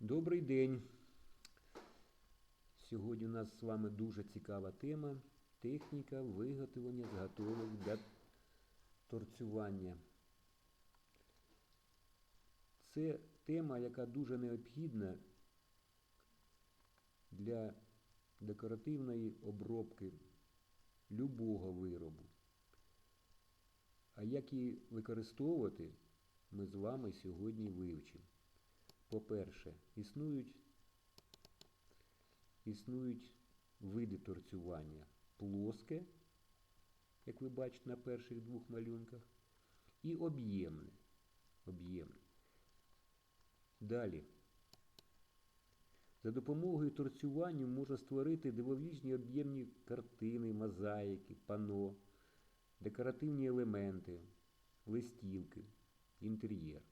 Добрий день. Сьогодні у нас з вами дуже цікава тема техніка виготовлення заготовок для торцювання. Це тема, яка дуже необхідна для декоративної обробки любого виробу. А як її використовувати, ми з вами сьогодні вивчимо. По-перше, існують, існують види торцювання плоске, як ви бачите на перших двох малюнках, і об'ємне. об'ємне. Далі. За допомогою торцювання можна створити дивовижні об'ємні картини, мозаїки, пано, декоративні елементи, листівки, інтер'єр.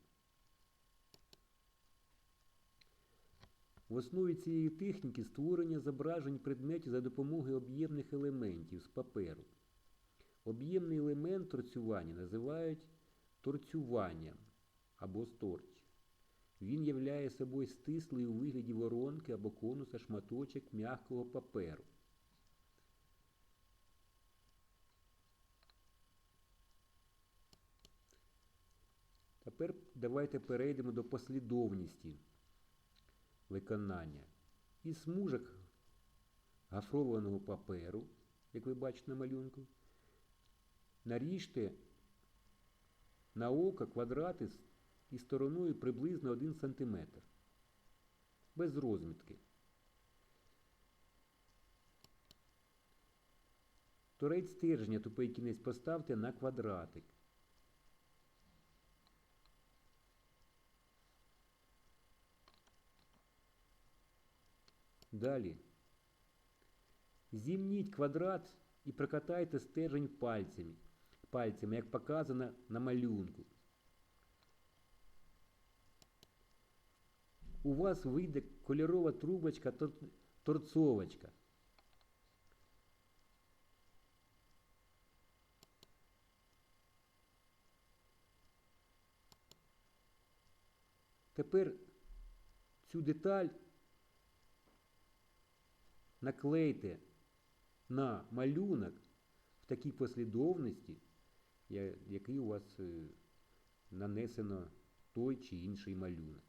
В основі цієї техніки створення зображень предметів за допомогою об'ємних елементів з паперу. Об'ємний елемент торцювання називають торцюванням або сторч. Він являє собою стислий у вигляді воронки або конуса шматочок м'якого паперу. Тепер давайте перейдемо до послідовності виконання. Із смужок гофрованого паперу, як ви бачите на малюнку, наріжте на око квадрати із стороною приблизно 1 см. Без розмітки. Торець стержня тупий кінець поставте на квадратик. Далі. Зімніть квадрат і прокатайте стержень пальцями, пальцями, як показано на малюнку. У вас вийде кольорова трубочка тор- торцовочка. Тепер цю деталь наклейте на малюнок в такій послідовності, який у вас е, нанесено той чи інший малюнок.